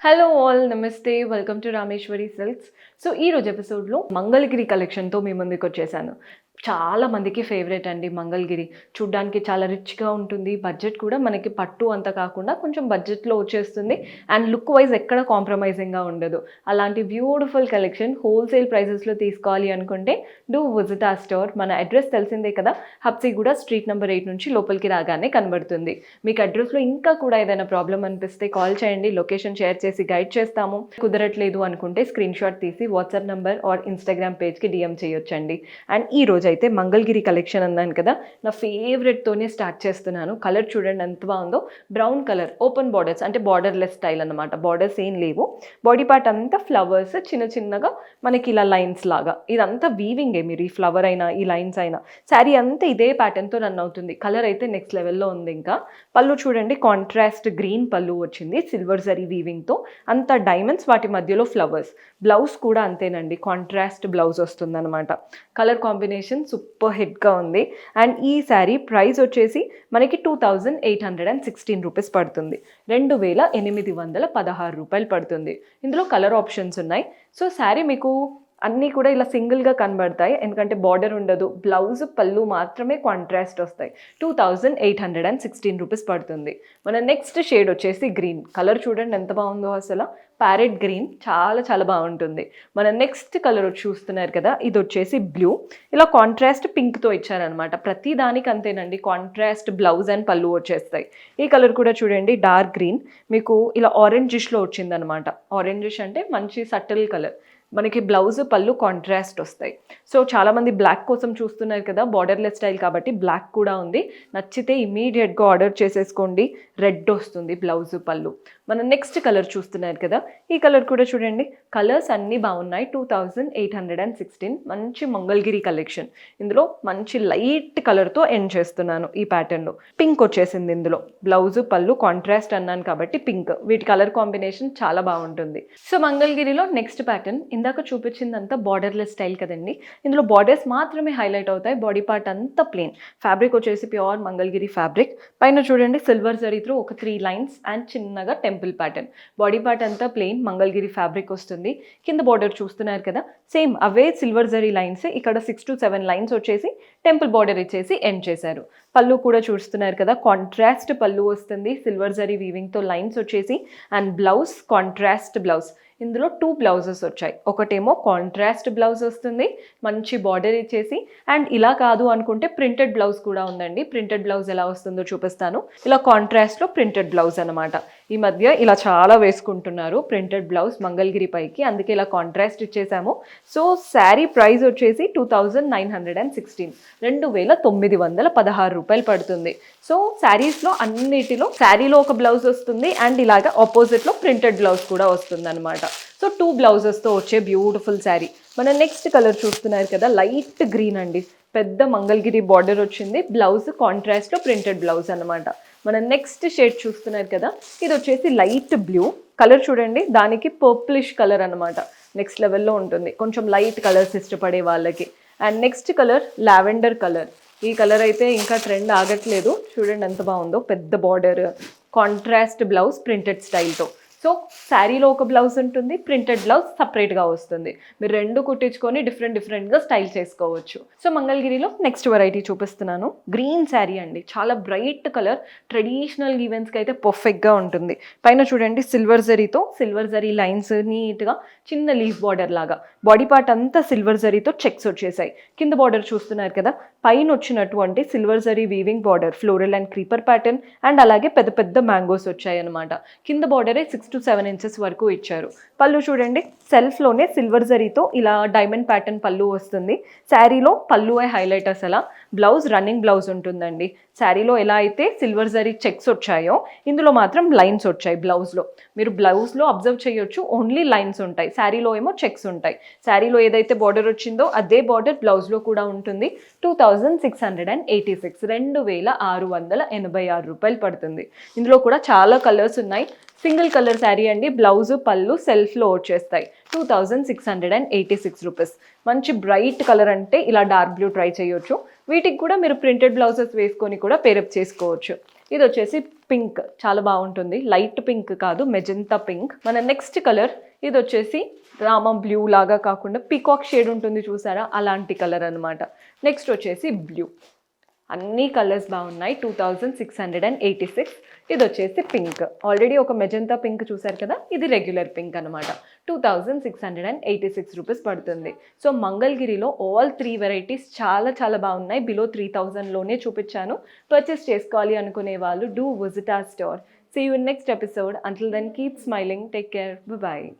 Hello all నమస్తే welcome to Rameshwari Silks so ఈ రోజు ఎపిసోడ్లో మంగళగిరి కలెక్షన్తో మీ ముందుకు వచ్చేసాను చాలా మందికి ఫేవరెట్ అండి మంగళగిరి. చూడ్డానికి చాలా రిచ్గా ఉంటుంది. బడ్జెట్ కూడా మనకి పట్టు అంత కాకుండా కొంచెం బడ్జెట్లో వచ్చేస్తుంది. అండ్ లుక్ వైజ్ ఎక్కడ కాంప్రమైజింగ్గా ఉండదు. అలాంటి బ్యూటిఫుల్ కలెక్షన్ హోల్సేల్ ప్రైసెస్లో తీసుకోవాలి అనుకుంటే డూ విజిట్ ఆ స్టోర్. మన అడ్రస్ తెలిసిందే కదా? హబ్సిగూడ స్ట్రీట్ నెంబర్ ఎయిట్ నుంచి లోపలికి రాగానే కనబడుతుంది. మీకు అడ్రస్లో ఇంకా కూడా ఏదైనా ప్రాబ్లం అనిపిస్తే కాల్ చేయండి. లొకేషన్ షేర్ చేసి గైడ్ చేస్తాము. కుదరట్లేదు అనుకుంటే స్క్రీన్ షాట్ తీసి వాట్సాప్ నెంబర్ ఆర్ ఇన్స్టాగ్రామ్ పేజ్కి డిఎం చేయొచ్చండి. అండ్ ఈ రోజు అయితే మంగళగిరి కలెక్షన్ అన్నాను కదా నా ఫేవరెట్తోనే స్టార్ట్ చేస్తున్నాను. కలర్ చూడండి ఎంత బాగుందో. బ్రౌన్ కలర్ ఓపెన్ బార్డర్స్ అంటే బార్డర్లెస్ స్టైల్ అన్నమాట. బార్డర్స్ ఏం లేవు. బాడీ పార్ట్ అంతా ఫ్లవర్స్ చిన్న చిన్నగా మనకి ఇలా లైన్స్ లాగా. ఇదంతా వీవింగే మీరు ఈ ఫ్లవర్ అయినా ఈ లైన్స్ అయినా. శారీ అంతా ఇదే ప్యాటర్న్తో రన్ అవుతుంది. కలర్ అయితే నెక్స్ట్ లెవెల్లో ఉంది ఇంకా. పళ్ళు చూడండి కాంట్రాస్ట్ గ్రీన్ పళ్ళు వచ్చింది సిల్వర్ జరీ వీవింగ్తో అంత డైమండ్స్ వాటి మధ్యలో ఫ్లవర్స్ బ్లౌజ్ కూడా అంతేనండి కాంట్రాస్ట్ బ్లౌజ్ వస్తుందన్నమాట. కలర్ కాంబినేషన్ సూపర్ హిట్గా ఉంది. అండ్ ఈ శారీ ప్రైస్ వచ్చేసి మనకి two thousand eight hundred and sixteen rupees పడుతుంది. రెండు వేల ఎనిమిది వందల పదహారు రూపాయలు పడుతుంది. ఇందులో కలర్ ఆప్షన్స్ ఉన్నాయి. సో శారీ మీకు అన్నీ కూడా ఇలా సింగిల్గా కనబడతాయి. ఎందుకంటే బార్డర్ ఉండదు. బ్లౌజ్ పళ్ళు మాత్రమే కాంట్రాస్ట్ వస్తాయి. Two thousand eight hundred and sixteen rupees పడుతుంది. మన నెక్స్ట్ షేడ్ వచ్చేసి గ్రీన్ కలర్ చూడండి ఎంత బాగుందో అసలు. ప్యారెట్ గ్రీన్ చాలా చాలా బాగుంటుంది. మన నెక్స్ట్ కలర్ చూస్తున్నారు కదా ఇది వచ్చేసి బ్లూ ఇలా కాంట్రాస్ట్ పింక్తో ఇచ్చారనమాట ప్రతి దానికి అంతేనండి. కాంట్రాస్ట్ బ్లౌజ్ అండ్ పళ్ళు వచ్చేస్తాయి. ఈ కలర్ కూడా చూడండి డార్క్ గ్రీన్ మీకు ఇలా ఆరెంజిష్లో వచ్చిందనమాట ఆరెంజిష్ అంటే మంచి సటిల్ కలర్ మనకి బ్లౌజ్ పళ్ళు కాంట్రాస్ట్ వస్తాయి. సో చాలామంది బ్లాక్ కోసం చూస్తున్నారు కదా బార్డర్లెస్ స్టైల్ కాబట్టి బ్లాక్ కూడా ఉంది. నచ్చితే ఇమీడియట్గా ఆర్డర్ చేసేసుకోండి. రెడ్ వస్తుంది బ్లౌజ్ పళ్ళు. మన నెక్స్ట్ కలర్ చూస్తున్నారు కదా ఈ కలర్ కూడా చూడండి. కలర్స్ అన్నీ బాగున్నాయి. Two thousand eight hundred and sixteen మంచి మంగళగిరి కలెక్షన్ ఇందులో మంచి లైట్ కలర్తో ఎండ్ చేస్తున్నాను ఈ ప్యాటర్న్లో పింక్ వచ్చేసింది ఇందులో. బ్లౌజ్ పళ్ళు కాంట్రాస్ట్ అన్నాను కాబట్టి పింక్ వీటి కలర్ కాంబినేషన్ చాలా బాగుంటుంది. సో మంగళగిరిలో నెక్స్ట్ ప్యాటర్న్ ఇందాక చూపించిందంతా బార్డర్లెస్ స్టైల్ కదండి. ఇందులో బార్డర్స్ మాత్రమే హైలైట్ అవుతాయి. బాడీ పార్ట్ అంతా ప్లేన్ ఫ్యాబ్రిక్ వచ్చేసి ప్యూర్ మంగళగిరి ఫ్యాబ్రిక్ పైన చూడండి సిల్వర్ జరీ త్రూ ఒక త్రీ లైన్స్ అండ్ చిన్నగా టెంపుల్ ప్యాటర్న్ బాడీ పార్ట్ అంతా ప్లెయిన్ మంగళగిరి ఫ్యాబ్రిక్ వస్తుంది. కింద బార్డర్ చూస్తున్నారు కదా? సేమ్ అవే సిల్వర్ జరీ లైన్స్ ఇక్కడ సిక్స్ టు సెవెన్ లైన్స్ వచ్చేసి టెంపుల్ బార్డర్ ఇచ్చేసి ఎండ్ చేశారు. పళ్ళు కూడా చూస్తున్నారు కదా? కాంట్రాస్ట్ పళ్ళు వస్తుంది. సిల్వర్ జరీ వీవింగ్తో లైన్స్ వచ్చేసి అండ్ బ్లౌజ్ కాంట్రాస్ట్ బ్లౌజ్ ఇందులో టూ బ్లౌజెస్ వచ్చాయి. ఒకటేమో కాంట్రాస్ట్ బ్లౌజ్ వస్తుంది మంచి బార్డర్ ఇచ్చేసి అండ్ ఇలా కాదు అనుకుంటే ప్రింటెడ్ బ్లౌజ్ కూడా ఉందండి. ప్రింటెడ్ బ్లౌజ్ ఎలా వస్తుందో చూపిస్తాను. ఇలా కాంట్రాస్ట్లో ప్రింటెడ్ బ్లౌజ్ అనమాట ఈ మధ్య ఇలా చాలా వేసుకుంటున్నారు ప్రింటెడ్ బ్లౌజ్ మంగళగిరి పైకి. అందుకే ఇలా కాంట్రాస్ట్ ఇచ్చేసాము. సో శారీ ప్రైస్ వచ్చేసి two thousand nine hundred and sixteen రెండు వేల తొమ్మిది వందల పదహారు రూపాయలు పడుతుంది. సో శారీస్లో అన్నిటిలో శారీలో ఒక బ్లౌజ్ వస్తుంది అండ్ ఇలాగ ఆపోజిట్లో ప్రింటెడ్ బ్లౌజ్ కూడా వస్తుంది అనమాట సో టూ బ్లౌజెస్తో వచ్చే బ్యూటిఫుల్ శారీ. మన నెక్స్ట్ కలర్ చూస్తున్నారు కదా లైట్ గ్రీన్ అండి. పెద్ద మంగళగిరి బార్డర్ వచ్చింది. బ్లౌజ్ కాంట్రాస్ట్లో ప్రింటెడ్ బ్లౌజ్ అనమాట మన నెక్స్ట్ షేడ్ చూస్తున్నారు కదా ఇది వచ్చేసి లైట్ బ్లూ. కలర్ చూడండి దానికి పర్పులిష్ కలర్ అనమాట నెక్స్ట్ లెవెల్లో ఉంటుంది. కొంచెం లైట్ కలర్స్ ఇష్టపడే వాళ్ళకి. And next colour lavender colour. ఈ కలర్ అయితే ఇంకా ట్రెండ్ ఆగట్లేదు. చూడండి ఎంత బాగుందో. పెద్ద బార్డర్ కాంట్రాస్ట్ బ్లౌజ్ ప్రింటెడ్ స్టైల్తో సో శారీలో ఒక బ్లౌజ్ ఉంటుంది ప్రింటెడ్ బ్లౌజ్ సపరేట్గా వస్తుంది. మీరు రెండు కుట్టించుకొని డిఫరెంట్ డిఫరెంట్గా స్టైల్ చేసుకోవచ్చు. సో మంగళగిరిలో నెక్స్ట్ వెరైటీ చూపిస్తున్నాను. గ్రీన్ శారీ అండి. చాలా బ్రైట్ కలర్ ట్రెడిషనల్ ఈవెంట్స్కి అయితే పర్ఫెక్ట్గా ఉంటుంది. పైన చూడండి సిల్వర్ జరీతో సిల్వర్ జరీ లైన్స్ నీట్గా చిన్న లీఫ్ బార్డర్ లాగా. బాడీ పార్ట్ అంతా సిల్వర్ జరీతో చెక్స్ వచ్చేసాయి. కింద బార్డర్ చూస్తున్నారు కదా పైన వచ్చినటువంటి silver zari weaving border floral and creeper pattern and అలాగే పెద్ద పెద్ద మ్యాంగోస్ వచ్చాయి అనమాట కింద బార్డరే సిక్స్ టు సెవెన్ ఇంచెస్ వరకు ఇచ్చారు. పళ్ళు చూడండి సెల్ఫ్లోనే సిల్వర్ జరీతో ఇలా డైమండ్ ప్యాటర్న్ పళ్ళు వస్తుంది. శారీలో పళ్ళు హైలైట్ అసలు బ్లౌజ్ రన్నింగ్ బ్లౌజ్ ఉంటుందండి. శారీలో ఎలా అయితే సిల్వర్ జరీ చెక్స్ వచ్చాయో ఇందులో మాత్రం లైన్స్ వచ్చాయి బ్లౌజ్లో. మీరు బ్లౌజ్లో అబ్జర్వ్ చేయొచ్చు ఓన్లీ లైన్స్ ఉంటాయి. శారీలో ఏమో చెక్స్ ఉంటాయి. శారీలో ఏదైతే బార్డర్ వచ్చిందో అదే బార్డర్ బ్లౌజ్లో కూడా ఉంటుంది. Two thousand six hundred and eighty six రెండు వేల ఆరు వందల ఎనభై ఆరు రూపాయలు పడుతుంది. ఇందులో కూడా చాలా కలర్స్ ఉన్నాయి. సింగిల్ కలర్ శారీ అండి. బ్లౌజ్ పళ్ళు సెల్ఫ్లో వచ్చేస్తాయి. Two thousand six hundred and eighty six rupees మంచి బ్రైట్ కలర్ అంటే ఇలా డార్క్ బ్లూ ట్రై చేయొచ్చు. వీటికి కూడా మీరు ప్రింటెడ్ బ్లౌజెస్ వేసుకొని కూడా పేరప్ చేసుకోవచ్చు. ఇది వచ్చేసి పింక్. చాలా బాగుంటుంది. లైట్ పింక్ కాదు మెజంతా పింక్. మన నెక్స్ట్ కలర్ ఇది వచ్చేసి రామం బ్లూ లాగా కాకుండా పీకాక్ షేడ్ ఉంటుంది చూసారా? అలాంటి కలర్ అన్నమాట. నెక్స్ట్ వచ్చేసి బ్లూ. అన్ని కలర్స్ బాగున్నాయి. Two thousand six hundred and eighty six. ఇది వచ్చేసి పింక్. ఆల్రెడీ ఒక మెజంతా పింక్ చూసారు కదా? ఇది రెగ్యులర్ పింక్ అనమాట two thousand six hundred and eighty six rupees పడుతుంది. సో మంగళగిరిలో ఆల్ త్రీ వెరైటీస్ చాలా చాలా బాగున్నాయి. బిలో త్రీ థౌజండ్లోనే చూపించాను. పర్చేస్ చేసుకోవాలి అనుకునే వాళ్ళు డూ విజిట్ ఆ store see you next episode until then keep smiling take care bye